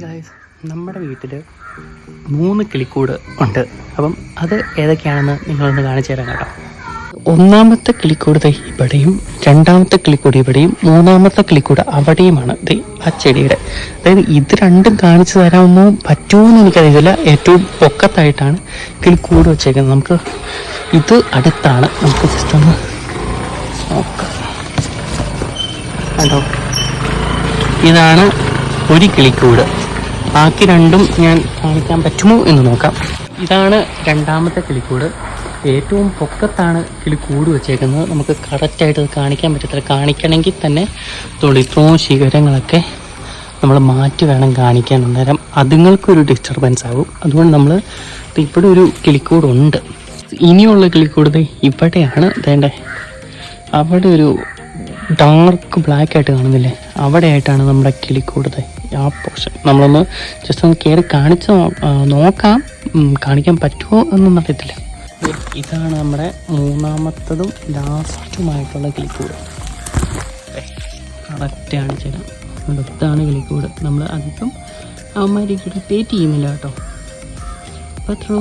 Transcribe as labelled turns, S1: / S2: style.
S1: Guys നമ്മുടെ വീട്ടിൽ മൂന്ന് കിളിക്കൂട് ഉണ്ട്. അപ്പം അത് ഏതൊക്കെയാണെന്ന് നിങ്ങളൊന്ന് കാണിച്ചു തരാം കേട്ടോ. ഒന്നാമത്തെ കിളിക്കൂട് ഇവിടെയും രണ്ടാമത്തെ കിളിക്കൂട് ഇവിടെയും മൂന്നാമത്തെ കിളിക്കൂട് അവിടെയുമാണ് ആ ചെടിയുടെ. അതായത് ഇത് രണ്ടും കാണിച്ചു തരാമോ പറ്റുമെന്ന് എനിക്കറിയില്ല ഏറ്റവും പൊക്കത്തായിട്ടാണ് കിളിക്കൂട് വെച്ചേക്കുന്നത്. നമുക്ക് ഇത് അടുത്താണ്. നമുക്ക് ജസ്റ്റ് ഒന്ന് നോക്കാം. കണ്ടോ? ഇതാണ് ഒരു കിളിക്കൂട്. ബാക്കി രണ്ടും ഞാൻ കാണിക്കാൻ പറ്റുമോ എന്ന് നോക്കാം. ഇതാണ് രണ്ടാമത്തെ കിളിക്കൂട്. ഏറ്റവും പൊക്കത്താണ് കിളിക്കൂട് വെച്ചേക്കുന്നത്. നമുക്ക് കറക്റ്റായിട്ട് കാണിക്കാൻ പറ്റത്തില്ല. കാണിക്കണമെങ്കിൽ തന്നെ ഇത്രയും ശിഖരങ്ങളൊക്കെ നമ്മൾ മാറ്റി വേണം കാണിക്കാൻ അന്നേരം. അതുങ്ങൾക്കൊരു ഡിസ്റ്റർബൻസ് ആകും അതുകൊണ്ട് നമ്മൾ ഇവിടെ ഒരു കിളിക്കൂടുണ്ട്. ഇനിയുള്ള കിളിക്കൂട് ഇവിടെയാണ്. വേണ്ടത് അവിടെ ഒരു ഡാർക്ക് ബ്ലാക്ക് ആയിട്ട് കാണുന്നില്ലേ? അവിടെ ആയിട്ടാണ് നമ്മുടെ കിളിക്കൂടുതൽ ആ പോർഷൻ നമ്മളൊന്ന് ജസ്റ്റ് ഒന്ന് കയറി കാണിച്ച് നോക്കാം. കാണിക്കാൻ പറ്റുമോ എന്നൊന്നും അറിയത്തില്ല ഇതാണ് നമ്മുടെ മൂന്നാമത്തതും ലാസ്റ്റുമായിട്ടുള്ള കിളിക്കൂട്. കറക്റ്റ് ചേട്ടാ. അടുത്താണ് കിളിക്കൂട്. നമ്മൾ അധികം അവന്മാരിക്കൂടെ പേറ്റ് ചെയ്യുന്നില്ല കേട്ടോ അത്രയോ